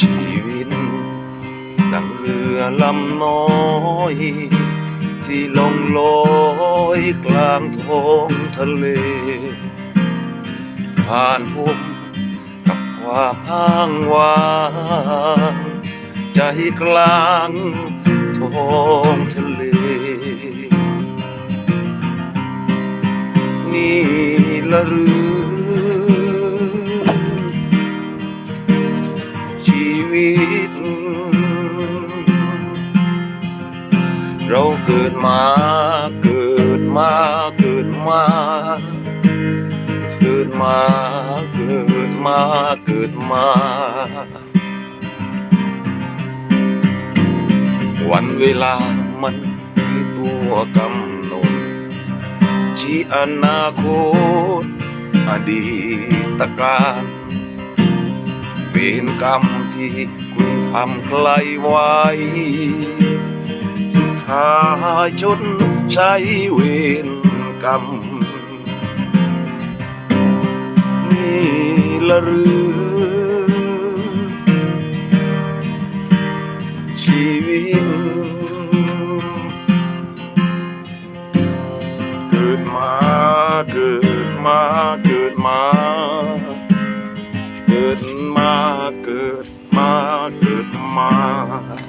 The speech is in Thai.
ชีวิตดังเรือลำน้อย ที่ลงลอยกลางท้องทะเล ผ่านพุ่มกับความอ้างวางใจกลางท้องทะเล นี่ละหรือ วิต เราเกิดมาเกิดมาเกิดมา เกิดมาเกิดมาเกิดมา วันเวลามันคือตัวกำหนดชี้อนาคตอดีตการ รกรรมที่คุณทำใครไว้ สุดท้ายชดใช้เวรกรรม นี่ละหรือ ชีวิต เกิดมาเกิดมาเกิดมา เกิด my good, my good, my.